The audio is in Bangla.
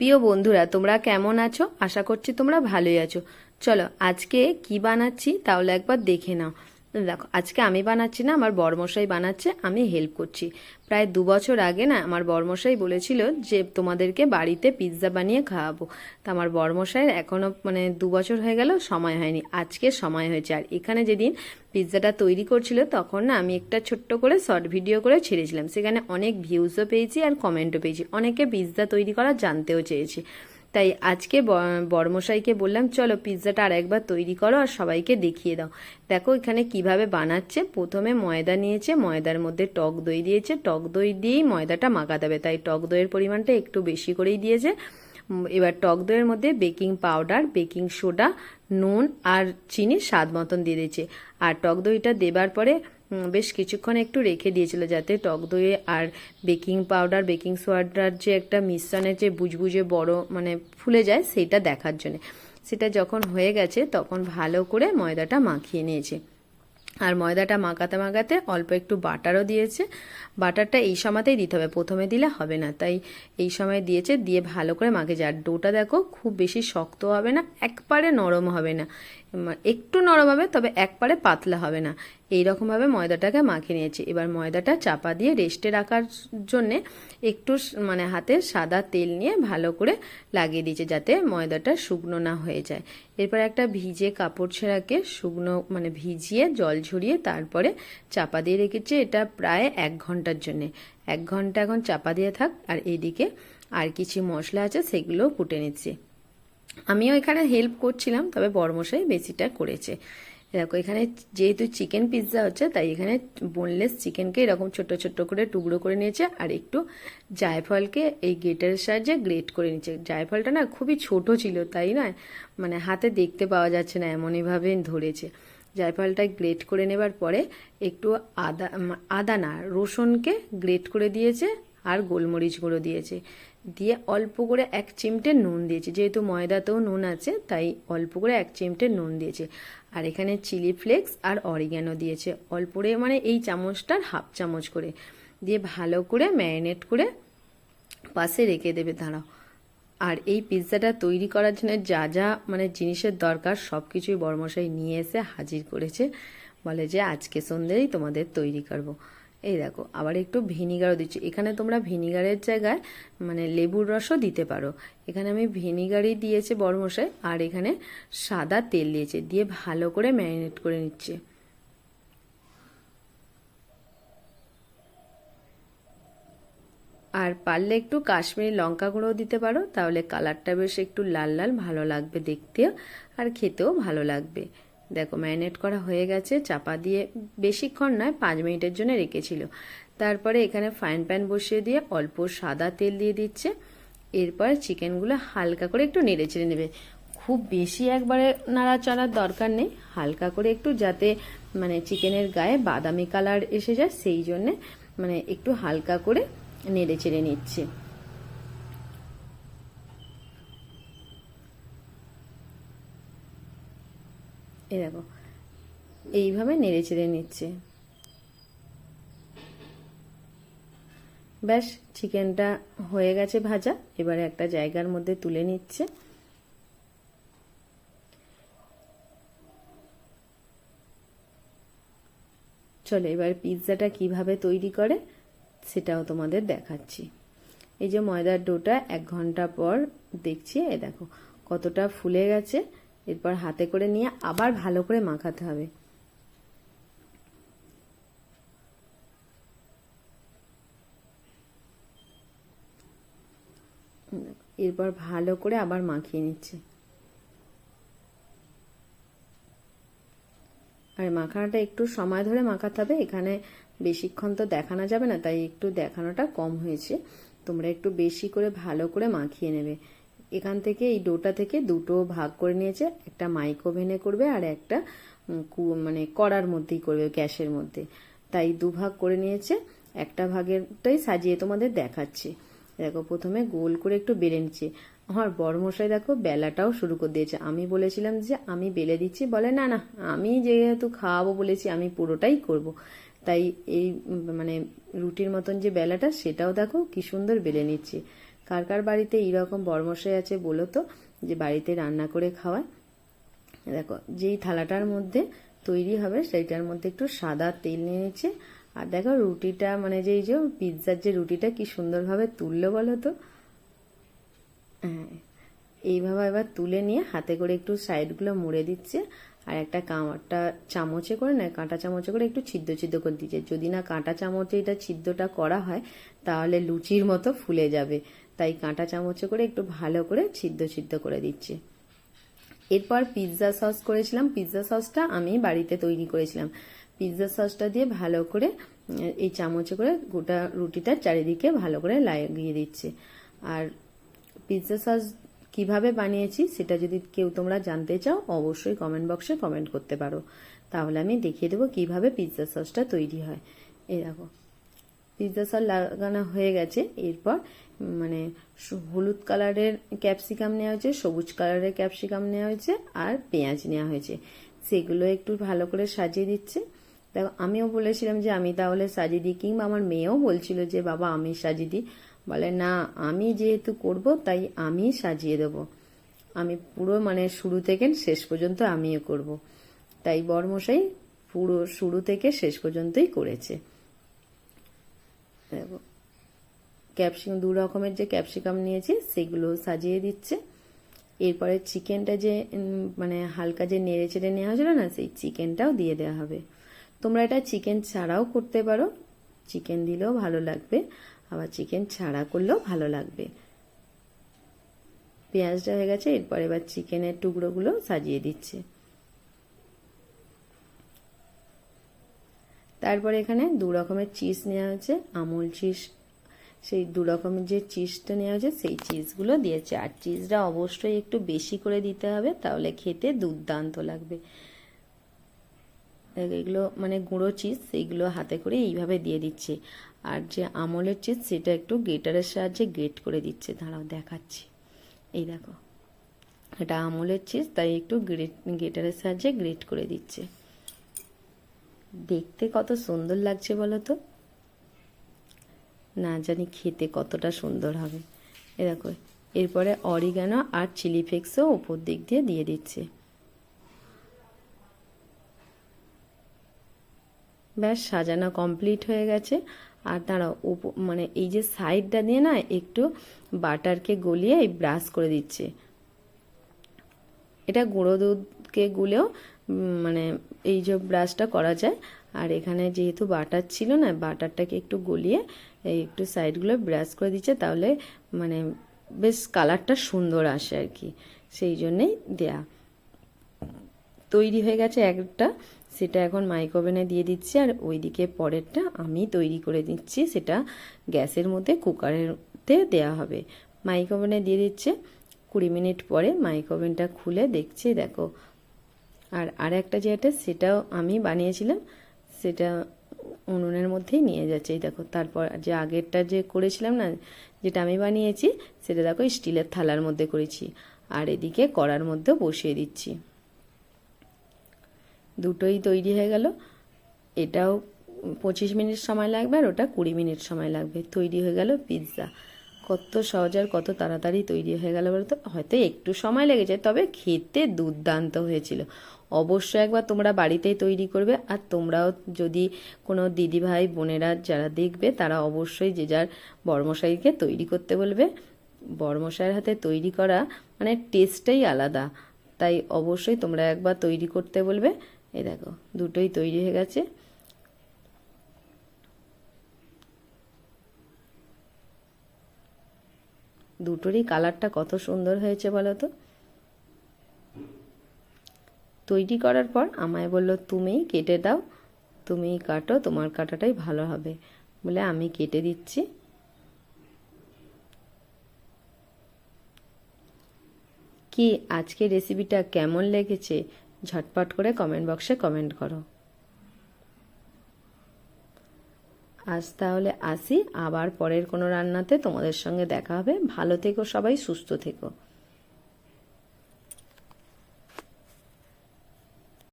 প্রিয় বন্ধুরা, তোমরা কেমন আছো? আশা করছি তোমরা ভালোই আছো। চলো, আজকে কি বানাচ্ছি তাহলে একবার দেখে নাও। দেখো, আজকে আমি বানাচ্ছি না, আমার বরমশাই বানাচ্ছে, আমি হেল্প করছি। প্রায় দু বছর আগে না, আমার বরমশাই বলেছিল যে, তোমাদেরকে বাড়িতে পিৎজা বানিয়ে খাওয়াবো। তা আমার বরমশাইয়ের এখনও মানে দু বছর হয়ে গেল, সময় হয়নি। আজকে সময় হয়েছে। আর এখানে যেদিন পিৎজাটা তৈরি করছিল, তখন না, আমি একটা ছোট্ট করে শর্ট ভিডিও করে ছেড়েছিলাম। সেখানে অনেক ভিউজও পেয়েছি আর কমেন্টও পেয়েছি। অনেকে পিৎজা তৈরি করা জানতেও চেয়েছি। তাই আজকে বড়মশাইকে বললাম, চলো পিৎজাটা আর একবার তৈরি করো আর সবাইকে দেখিয়ে দাও। দেখো এখানে কীভাবে বানাচ্ছে। প্রথমে ময়দা নিয়েছে, ময়দার মধ্যে টক দই দিয়েছে। টক দই দিয়েই ময়দাটা মাখাতে হবে। তাই টক দইয়ের পরিমাণটা একটু বেশি করেই দিয়েছে। এবার টক দইয়ের মধ্যে বেকিং পাউডার, বেকিং সোডা, নুন আর চিনি স্বাদ মতন দিয়ে দিয়েছে। আর টক দইটা দেবার পরে বেশ কিছুক্ষণ একটু রেখে দিয়েছিল যাতে টক দইয়ে আর বেকিং পাউডার, বেকিং সোডার যে একটা মিশ্রণের যে বুজবুজে বড় মানে ফুলে যায় সেটা দেখার জন্য। সেটা যখন হয়ে গেছে তখন ভালো করে ময়দাটা মাখিয়ে নিয়েছে। আর ময়দাটা মাখাতে মাখাতে অল্প একটু বাটারও দিয়েছে। বাটারটা এই সময়তেই দিতে হবে, প্রথমে দিলে হবে না। তাই এই সময় দিয়েছে, দিয়ে ভালো করে মাখেছে আর ডোটা দেখো, খুব বেশি শক্ত হবে না, একবারে নরম হবে না। একটু নরম হবে, তবে একবারে পাতলা হবে না। এই রকমভাবে ময়দাটাকে মাখিয়ে নিয়েছি। এবার ময়দাটা চাপা দিয়ে রেস্টে রাখার জন্যে একটু মানে হাতে সাদা তেল নিয়ে ভালো করে লাগিয়ে দিয়েছে, যাতে ময়দাটা শুকনো না হয়ে যায়। এরপর একটা ভিজে কাপড় ছেঁড়াকে শুকনো মানে ভিজিয়ে জল ঝরিয়ে তারপরে চাপা দিয়ে রেখেছি। এটা প্রায় এক ঘণ্টার জন্য। এক ঘণ্টা এখন চাপা দিয়ে থাক, আর এদিকে আর কিছু মশলা আছে, সেগুলো কুটে নিচ্ছে। আমিও এখানে হেল্প করছিলাম, তবে বড়মশাই বেশিটা করেছে। দেখো, এখানে যেহেতু চিকেন পিৎজা হচ্ছে, তাই এখানে বোনলেস চিকেনকে এরকম ছোট ছোট করে, টুকরো করে নিয়েছে আর একটু জায়ফলকে এই গ্রেটারের সাহায্যে গ্রেট করে নিয়েছে। জায়ফলটা না খুবই ছোট ছিল, তাই না মানে হাতে দেখতে পাওয়া যাচ্ছে না, এমনইভাবে ধরেছে। জায়ফলটা গ্রেট করে নেবার পরে একটু আদা আদা না, রসুনকে গ্রেট করে দিয়েছে আর গোলমরিচ গুঁড়ো দিয়েছে। দিয়ে অল্প করে এক চিমটে নুন দিয়েছে। যেহেতু ময়দাতেও নুন আছে, তাই অল্প করে এক চিমটে নুন দিয়েছে। আর এখানে চিলি ফ্লেক্স আর অরিগ্যানো দিয়েছে। অল্প করে মানে এই চামচটার হাফ চামচ করে দিয়ে ভালো করে ম্যারিনেট করে পাশে রেখে দেবে, দাঁড়াও। আর এই পিৎজাটা তৈরি করার জন্য যা যা মানে জিনিসের দরকার, সব কিছুই বড়মশাই নিয়ে এসে হাজির করেছে। বলে যে আজকে সন্ধ্যেই তোমাদের তৈরি করব। এই দেখো, আবার একটু ভিনিগারও দিচ্ছি। এখানে তোমরা ভিনিগারের জায়গায় মানে লেবুর রসও দিতে পারো। এখানে আমি ভিনিগারই দিয়েছে বড়মশাই আর এখানে সাদা তেল দিয়েছে, দিয়ে ভালো করে ম্যারিনেট করে নিচ্ছে। আর পারলে একটু কাশ্মীরি লঙ্কা গুঁড়োও দিতে পারো, তাহলে কালারটা বেশ একটু লাল লাল, ভালো লাগবে দেখতেও আর খেতেও ভালো লাগবে। দেখো, ম্যারিনেট করা হয়ে গেছে, চাপা দিয়ে বেশিক্ষণ নয়, পাঁচ মিনিটের জন্য রেখেছিল। তারপরে এখানে ফ্রাইং প্যান বসিয়ে দিয়ে অল্প সাদা তেল দিয়ে দিচ্ছে। এরপর চিকেনগুলো হালকা করে একটু নেড়ে চেড়ে নেবে। খুব বেশি একবারে নাড়াচাড়ার দরকার নেই, হালকা করে একটু যাতে মানে চিকেনের গায়ে বাদামি কালার এসে যায়, সেই জন্যে মানে একটু হালকা করে নেড়ে চেড়ে নিচ্ছে। দেখো, এইভাবে নেড়ে চেড়ে নিচ্ছে। ব্যাস, চিকেনটা হয়ে গেছে ভাজা, এবারে একটা জায়গার মধ্যে তুলে নিচ্ছে। চলো, এবার পিৎজাটা কীভাবে তৈরি করে, সেটাও তোমাদের দেখাচ্ছি। এই যে ময়দার ডোটা এক ঘণ্টা পর দেখছি, এ দেখো, কতটা ফুলে গেছে। এরপর হাতে করে নিয়ে আবার ভালো করে মাখাতে হবে। এরপর ভালো করে আবার মাখিয়ে নিচ্ছে। আর মাখানোটা একটু সময় ধরে মাখাতে হবে। এখানে বেশিক্ষণ তো দেখানো যাবে না, তাই একটু দেখানোটা কম হয়েছে। তোমরা একটু বেশি করে ভালো করে মাখিয়ে নেবে। এখান থেকে, এই ডোটা থেকে দুটো ভাগ করে নিয়েছে। একটা মাইক্রোভেনে করবে আর একটা মানে কড়ার মধ্যেই করবে, গ্যাসের মধ্যে। তাই দু ভাগ করে নিয়েছে। একটা ভাগেরটাই সাজিয়ে তোমাদের দেখাচ্ছি। দেখো, প্রথমে গোল করে একটু বেলে নিচ্ছে। আমার বড়মশাই দেখো, বেলাটাও শুরু করে দিয়েছে। আমি বলেছিলাম যে, আমি বেলে দিচ্ছি। বলে, না না, আমি যেহেতু খাওয়াবো বলেছি, আমি পুরোটাই করব। তাই এই মানে রুটির মতন যে বেলাটা, সেটাও দেখো, কি সুন্দর বেলে নিচ্ছে। কার কার বাড়িতে এইরকম বরমশাই আছে বলো তো, যে বাড়িতে রান্না করে খাওয়ায়? দেখো, যেই থালাটার মধ্যে তৈরি হবে সেইটার মধ্যে একটু সাদা তেল নিয়েছে আর দেখো রুটিটা মানে যেই যে পিৎজার যে রুটিটা কি সুন্দরভাবে তুললো বলো তো? হ্যাঁ এইভাবে এবার তুলে নিয়ে হাতে করে একটু সাইডগুলো মুড়ে দিচ্ছে। আর একটা কাঁটা চামচে করে না, কাঁটা চামচে করে একটু ছিদ্র ছিদ্র করে দিচ্ছে। যদি না কাঁটা চামচে এটা ছিদ্রটা করা হয়, তাহলে লুচির মতো ফুলে যাবে। তাই কাঁটা চামচে করে একটু ভালো করে ছিদ্র ছিদ্র করে দিচ্ছে। এরপর পিৎজা সস করেছিলাম। পিৎজা সসটা আমি বাড়িতে তৈরি করেছিলাম। পিৎজা সসটা দিয়ে ভালো করে এই চামচে করে গোটা রুটিটার চারিদিকে ভালো করে লাগিয়ে দিচ্ছে। আর পিৎজা সস কীভাবে বানিয়েছি সেটা যদি কেউ তোমরা জানতে চাও, অবশ্যই কমেন্ট বক্সে কমেন্ট করতে পারো। তাহলে আমি দেখিয়ে দেবো কীভাবে পিৎজা সসটা তৈরি হয়। এই দেখো পিৎজা সস লাগানো হয়ে গেছে। এরপর মানে হলুদ কালারের ক্যাপসিকাম নেওয়া হয়েছে, সবুজ কালারের ক্যাপসিকাম নেওয়া হয়েছে আর পেঁয়াজ নেওয়া হয়েছে। সেগুলো একটু ভালো করে সাজিয়ে দিচ্ছে। দেখো, আমিও বলেছিলাম যে আমি তাহলে সাজিয়ে দিই, কিংবা আমার মেয়েও বলছিল যে, বাবা, আমি সাজিয়ে দিই। বলে, না, আমি যেহেতু করব, তাই আমি সাজিয়ে দেব। আমি পুরো মানে শুরু থেকে শেষ পর্যন্ত আমিও করব। তাই বরমশাই পুরো শুরু থেকে শেষ পর্যন্তই করেছে। দেখো। ক্যাপসিকাম দু রকমের যে ক্যাপসিকাম নিয়েছি, সেগুলো সাজিয়ে দিচ্ছে। এরপরে চিকেনটা যে মানে হালকা যে নেড়ে চেড়ে নেওয়া হয়েছিল না, সেই চিকেনটাও দিয়ে দেওয়া হবে। তোমরা এটা চিকেন ছাড়াও করতে পারো। চিকেন দিলেও ভালো লাগবে, আবার চিকেন ছাড়া করলেও ভালো লাগবে। পেঁয়াজটা হয়ে গেছে, এরপর এবার চিকেনের টুকরোগুলো সাজিয়ে দিচ্ছে। তারপরে এখানে দু রকমের চিজ নেওয়া হয়েছে, আমুল চিজ সেই দু রকমের যে চিজটা নেওয়া হয়েছে, সেই চিজগুলো দিয়েছে। আর চিজটা অবশ্যই একটু বেশি করে দিতে হবে, তাহলে খেতে দুর্দান্ত লাগবে। এগুলো মানে গুঁড়ো চিজ সেইগুলো হাতে করে এইভাবে দিয়ে দিচ্ছে। আর যে আমলের চিজ সেটা একটু গেটারের সাহায্যে গ্রেট করে দিচ্ছে। দাঁড়াও, দেখাচ্ছি। এই দেখো, এটা আমলের চিজ তাই একটু গ্রেট গেটারের সাহায্যে গ্রেট করে দিচ্ছে। দেখতে কত সুন্দর লাগছে বলো তো না জানি খেতে কতটা সুন্দর হবে। এ দেখো, এরপরে অরিগানো আর চিলি ফ্লেক্সও ওপর দিক দিয়ে দিয়ে দিচ্ছে। ব্যাস, সাজানো কমপ্লিট হয়ে গেছে। আর তারা মানে এই যে সাইডটা দিয়ে না একটু বাটারকে গলিয়ে ব্রাশ করে দিচ্ছে। এটা গুঁড়ো দুধকে গুলেও মানে এই যে ব্রাশটা করা যায়, আর এখানে যেহেতু বাটার ছিল না, বাটারটাকে একটু গলিয়ে এই একটু সাইডগুলো ব্রাশ করে দিচ্ছে, তাহলে মানে বেশ কালারটা সুন্দর আসে আর কি। সেই জন্যেই দেয়া। তৈরি হয়ে গেছে একটা, সেটা এখন মাইক ওভেনে দিয়ে দিচ্ছি, আর ওইদিকে পরেরটা আমি তৈরি করে দিচ্ছি, সেটা গ্যাসের মধ্যে কুকারেতে দেওয়া হবে। মাইক ওভেনে দিয়ে দিচ্ছে। কুড়ি মিনিট পরে মাইক ওভেনটা খুলে দেখছি, দেখো আর আর একটা যে যেটা, সেটাও আমি বানিয়েছিলাম, সেটা উনুনের মধ্যেই নিয়ে যাচ্ছে। এই দেখো, তারপর যে আগেরটা যে করেছিলাম না, যেটা আমি বানিয়েছি, সেটা দেখো স্টিলের থালার মধ্যে করেছি। আর এদিকে কড়ার মধ্যেও বসিয়ে দিচ্ছি। দুটোই তৈরি হয়ে গেল। এটাও পঁচিশ মিনিট সময় লাগবে আর ওটা কুড়ি মিনিট সময় লাগবে। তৈরি হয়ে গেল পিৎজা। কত সহজ আর কত তাড়াতাড়ি তৈরি হয়ে গেল বলতো? হয়তো একটু সময় লেগেছে তবে খেতে দুর্দান্ত হয়েছিল। অবশ্যই একবার তোমরা বাড়িতেই তৈরি করবে। আর তোমরাও যদি কোনো দিদি ভাই, বোনেরা যারা দেখবে, তারা অবশ্যই যে যার বর্মশাইকে তৈরি করতে বলবে। বর্মশাইয়ের হাতে তৈরি করা মানে টেস্টটাই আলাদা। তাই অবশ্যই তোমরা একবার তৈরি করতে বলবে। এই দেখো, দুটোই তৈরি হয়ে গেছে। দুটোরই কালারটা কত সুন্দর হয়েছে বলো তো? তৈরি করার পর আমায় বলল, তুমিই কেটে দাও, তুমিই কাটো, তোমার কাটাটাই ভালো হবে। বলে আমি কেটে দিচ্ছি। কি, আজকে রেসিপিটা কেমন লেগেছে? ঝটপট করে কমেন্ট বক্সে কমেন্ট করো। আজ তাহলে আসি, আবার পরের কোনো রান্নাতে তোমাদের সঙ্গে দেখা হবে। ভালো থেকো সবাই, সুস্থ থেকো।